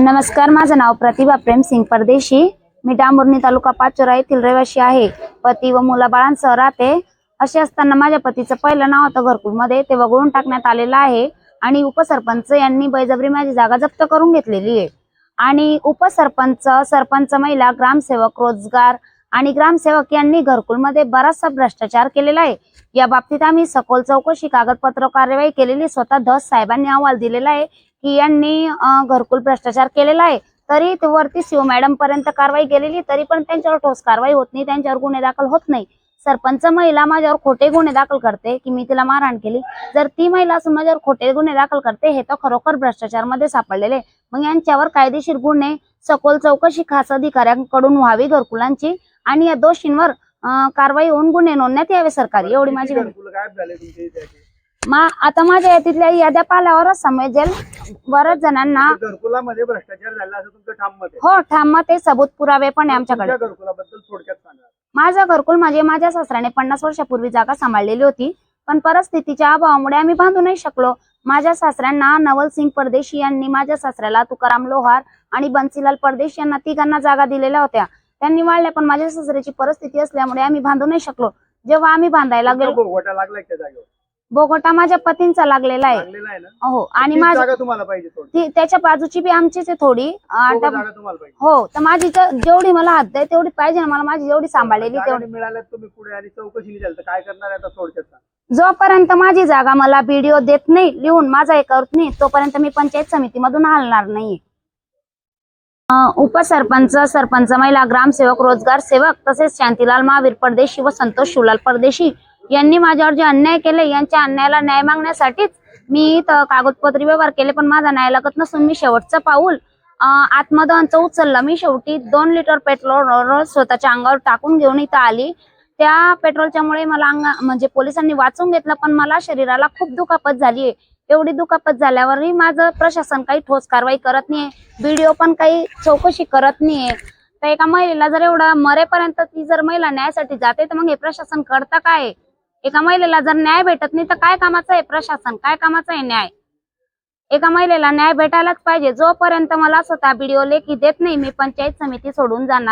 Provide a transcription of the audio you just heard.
नमस्कार माझं नाव प्रतिभा प्रेमसिंग परदेशी. मी डांबुर्णी तालुका पाचोरा येथील रहिवासी आहे. पती व मुलाबाळांसह राहते. असे असताना माझ्या पतीचं पहिलं नाव होतं घरकुलमध्ये ते वगळून टाकण्यात आलेलं आहे आणि उपसरपंच यांनी बळजबरी माझी जागा जप्त करून घेतलेली आहे. आणि उपसरपंच सरपंच महिला ग्रामसेवक रोजगार आणि ग्रामसेवक यांनी घरकुलमध्ये बराचसा भ्रष्टाचार केलेला आहे. या बाबतीत आम्ही सखोल चौकशी कागदपत्र कार्यवाही केलेली स्वतः धस साहेबांनी अहवाल दिलेला आहे की यांनी घरकुल भ्रष्टाचार केलेला आहे. तरी ते वरती सीओ मॅडम पर्यंत कारवाई केलेली तरी पण त्यांच्यावर ठोस कारवाई होत नाही त्यांच्यावर गुन्हे दाखल होत नाही. सरपंच महिला माझ्यावर खोटे गुन्हे दाखल करते की मी तिला मारहाण केली. जर ती महिला असून माझ्यावर खोटे गुन्हे दाखल करते हे तर खरोखर भ्रष्टाचारमध्ये सापडलेले मग यांच्यावर कायदेशीर गुन्हे सखोल चौकशी खास अधिकाऱ्यांकडून व्हावी घरकुलांची. आणि या दोषींवर कारवाई होऊन गुन्हे नोंदण्यात यावे सरकारी. एवढी माझी मा आता माझ्या तिथल्या याद्या पाल्यावरच समजेल. बऱ्याच जणांना घरकुलामध्ये भ्रष्टाचार झाला असं तुमचं ठाम मत हो ठाम ते सबूत पुरावे पण आहे आमच्याकडे. घरकुलाबद्दल थोडक्यात सांगा. माझं घरकुल म्हणजे माझ्या सासऱ्याने पन्नास वर्षापूर्वी जागा सांभाळलेली होती. पण परिस्थितीच्या अभावामुळे आम्ही बांधू नाही शकलो. माझ्या सासऱ्यांना नवल सिंग परदेशी यांनी माझ्या सासऱ्याला तुकाराम लोहार आणि बन्सीलाल परदेशी यांना तिघांना जागा दिलेल्या होत्या. त्यांनी वाढल्या पण माझ्या सासऱ्याची परिस्थिती असल्यामुळे आम्ही बांधू नाही शकलो. जेव्हा आम्ही बांधायला गेलो भोगवटा लागलाय त्या जागेवर? बोगोटा माझ्या पतींचा लागलेला आहे. लागलेला आहे ना? हो आणि तीच माझ जागा तुम्हाला पाहिजे थोडी. ती त्याच्या बाजूची बी आमचीच आहे थोडी. अं, दोघं आता जागा तुम्हाला पाहिजे. हो तर माझी ज- जेवढी मला हद्द आहे तेवढी पाहिजे ना मला. माझी जेवढी सांभाळलेली जागा तेवढी. नाही मिळाल्यात तुम्ही पुढे आणि चौकशी तर काय करणार आहे आता थोडक्यात? सांगा. जोपर्यंत माझी जागा मला बीडीओ देत नाही लिहून माझा हे करत नाही तोपर्यंत मी पंचायत समितीमधून हलणार नाही उपसरपंच सरपंच महिला ग्रामसेवक रोजगार सेवक तसेच शांतीलाल महावीर परदेशी व संतोष शिवलाल परदेशी यांनी माझ्यावर जे अन्याय केले यांच्या अन्यायाला न्याय मागण्यासाठीच मी इथं कागदपत्री व्यवहार केले पण माझा न्याय लागत नसून मी शेवटचं पाऊल आत्मदहनचं उचललं. मी शेवटी दोन लिटर पेट्रोल स्वतःच्या अंगावर टाकून घेऊन इथं आली. त्या पेट्रोलच्यामुळे मला अंगा म्हणजे पोलिसांनी वाचून घेतलं पण मला शरीराला खूप दुखापत झाली एवढी दुखापत झाल्यावरही माझं प्रशासन काही ठोस कारवाई करत नाहीये. बीडीओ पण काही चौकशी करत नाहीये. तर एका महिलेला जर एवढा मरेपर्यंत ती जर महिला न्यायासाठी जाते तर मग हे प्रशासन करतं काय? एका महिलेला जर न्याय भेटत नाही तर काय कामाचं आहे प्रशासन? काय कामाचं आहे न्याय? एका महिलेला न्याय भेटायलाच पाहिजे. जोपर्यंत मला स्वतः बीडीओ लेखी देत नाही मी पंचायत समिती सोडून जाणार.